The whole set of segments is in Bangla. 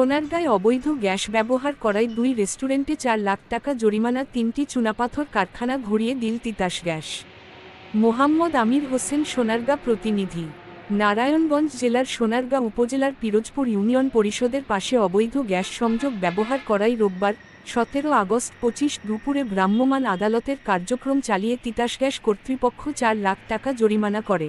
সোনারগাঁয় অবৈধ গ্যাস ব্যবহার করায় দুই রেস্টুরেন্টে চার লাখ টাকা জরিমানা তিনটি চুনাপাথর কারখানা ঘুরিয়ে দিল তিতাস গ্যাস। মোহাম্মদ আমির হোসেন সোনারগাঁ প্রতিনিধি। নারায়ণগঞ্জ জেলার সোনারগাঁ উপজেলার পিরোজপুর ইউনিয়ন পরিষদের পাশে অবৈধ গ্যাস সংযোগ ব্যবহার করায় রোববার সতেরো আগস্ট পঁচিশ দুপুরে ভ্রাম্যমাণ আদালতের কার্যক্রম চালিয়ে তিতাস গ্যাস কর্তৃপক্ষ চার লাখ টাকা জরিমানা করে।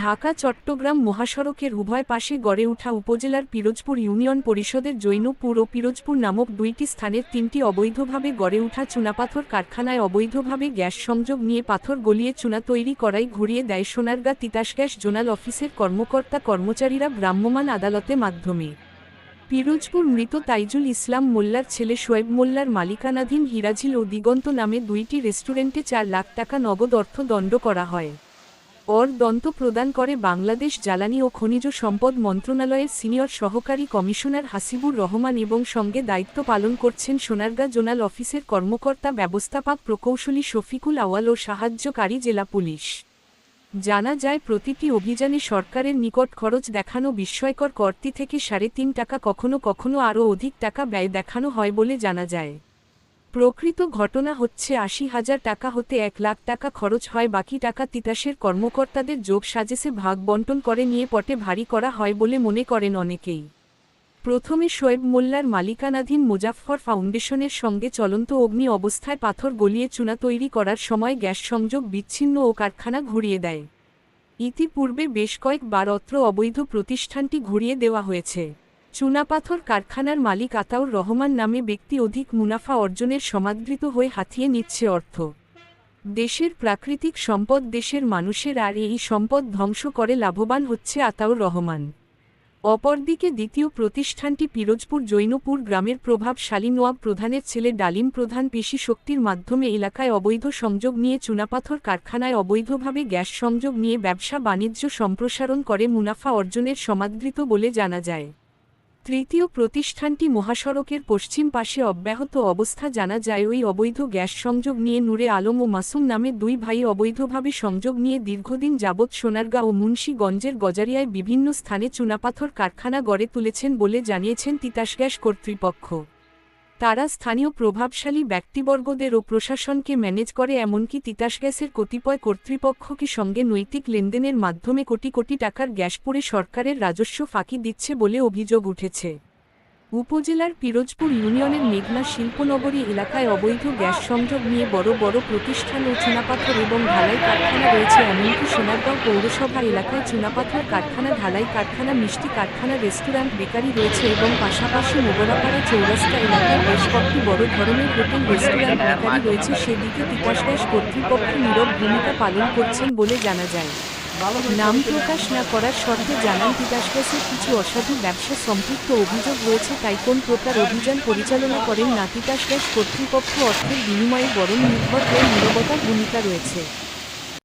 ঢাকা, চট্টগ্রাম মহাসড়কের উভয় পাশে গড়ে ওঠা উপজেলার পিরোজপুর ইউনিয়ন পরিষদের জৈনপুর ও পিরোজপুর নামক দুইটি স্থানের তিনটি অবৈধভাবে গড়ে ওঠা চুনাপাথর কারখানায় অবৈধভাবে গ্যাস সংযোগ নিয়ে পাথর গলিয়ে চুনা তৈরি করাই ঘুরিয়ে দেয় সোনারগাঁ তিতাস গ্যাস জোনাল অফিসের কর্মকর্তা কর্মচারীরা ভ্রাম্যমাণ আদালতে মাধ্যমে। পিরোজপুর মৃত তাইজুল ইসলাম মোল্লার ছেলে শোয়েব মোল্লার মালিকানাধীন হিরাঝিল ও দিগন্ত নামে দুইটি রেস্টুরেন্টে চার লাখ টাকা নগদ অর্থ দণ্ড করা হয়। অর দন্ত প্রদান করে বাংলাদেশ জ্বালানি ও খনিজ সম্পদ মন্ত্রণালয়ের সিনিয়র সহকারী কমিশনার হাসিবুর রহমান এবং সঙ্গে দায়িত্ব পালন করছেন সোনারগাঁ জোনাল অফিসের কর্মকর্তা ব্যবস্থাপক প্রকৌশলী শফিকুল আওয়াল ও সাহায্যকারী জেলা পুলিশ। জানা যায়, প্রতিটি অভিযানে সরকারের নিকট খরচ দেখানো বিস্ময়কর কর্তি থেকে সাড়ে তিন টাকা কখনো কখনো আরও অধিক টাকা ব্যয় দেখানো হয় বলে জানা যায়। প্রকৃত ঘটনা হচ্ছে আশি হাজার টাকা হতে এক লাখ টাকা খরচ হয়, বাকি টাকা তিতাসের কর্মকর্তাদের যোগ সাজেসে ভাগ বন্টন করে নিয়ে পটে ভারী করা হয় বলে মনে করেন অনেকেই। প্রথমে শোয়েব মোল্লার মালিকানাধীন মুজাফফর ফাউন্ডেশনের সঙ্গে চলন্ত অগ্নি অবস্থায় পাথর গলিয়ে চুনা তৈরি করার সময় গ্যাস সংযোগ বিচ্ছিন্ন ও কারখানা ঘুরিয়ে দেয়। ইতিপূর্বে বেশ কয়েকবার অত্র অবৈধ প্রতিষ্ঠানটি ঘুরিয়ে দেওয়া হয়েছে। চুনাপাথর কারখানার মালিক আতাউর রহমান নামে ব্যক্তি অধিক মুনাফা অর্জনের সমাদৃত হয়ে হাতিয়ে নিচ্ছে অর্থ। দেশের প্রাকৃতিক সম্পদ দেশের মানুষের আর এই সম্পদ ধ্বংস করে লাভবান হচ্ছে আতাউর রহমান। অপরদিকে দ্বিতীয় প্রতিষ্ঠানটি পিরোজপুর জৈনপুর গ্রামের প্রভাবশালী নোয়াব প্রধানের ছেলে ডালিম প্রধান পেশি শক্তির মাধ্যমে এলাকায় অবৈধ সংযোগ নিয়ে চুনাপাথর কারখানায় অবৈধভাবে গ্যাস সংযোগ নিয়ে ব্যবসা বাণিজ্য সম্প্রসারণ করে মুনাফা অর্জনের সমাদৃত বলে জানা যায়। তৃতীয় প্রতিষ্ঠানটি মহাসড়কের পশ্চিম পাশে অব্যাহত অবস্থা জানা যায়। ওই অবৈধ গ্যাস সংযোগ নিয়ে নূরে আলম ও মাসুম নামে দুই ভাই অবৈধভাবে সংযোগ নিয়ে দীর্ঘদিন যাবৎ সোনারগাঁ ও মুন্সীগঞ্জের গজারিয়ায় বিভিন্ন স্থানে চুনাপাথর কারখানা গড়ে তুলেছেন বলে জানিয়েছেন তিতাস গ্যাস কর্তৃপক্ষ। তারা স্থানীয় প্রভাবশালী ব্যক্তিবর্গদের ও প্রশাসনকে ম্যানেজ করে, এমনকি তিতাস গ্যাসের কতিপয় কর্তৃপক্ষকে সঙ্গে নৈতিক লেনদেনের মাধ্যমে কোটি কোটি টাকার গ্যাস পুড়ে সরকারের রাজস্ব ফাঁকি দিচ্ছে বলে অভিযোগ উঠেছে। উপজেলার পিরোজপুর ইউনিয়নের মেঘনা শিল্পনগরী এলাকায় অবৈধ গ্যাস সংযোগ নিয়ে বড় বড় প্রতিষ্ঠান ও চুনাপাথর এবং ঢালাই কারখানা রয়েছে, এমনকি সোনারগাঁও পৌরসভা এলাকায় চুনাপাথর কারখানা, ঢালাই কারখানা, মিষ্টি কারখানা, রেস্টুরেন্ট, বেকারি রয়েছে এবং পাশাপাশি মোগরাপাড়া চৌরাস্তা এলাকায় বেশ কয়েকটি বড় ধরনের হোটেল, রেস্টুরেন্ট, বেকারি রয়েছে। সেদিকে তিতাস গ্যাস কর্তৃপক্ষ নীরব ভূমিকা পালন করছেন বলে জানা যায়। নাম প্রকাশ না করার শর্তে জানান তিতাস গ্যাসের কিছু অসাধু ব্যবসা সম্পৃক্ত অভিযোগ রয়েছে, তাই কোন প্রকার অভিযান পরিচালনা করেন না তিতাস গ্যাস কর্তৃপক্ষ অর্থের বিনিময়ে বরং নির্ভর করে নিরবতার ভূমিকা রয়েছে।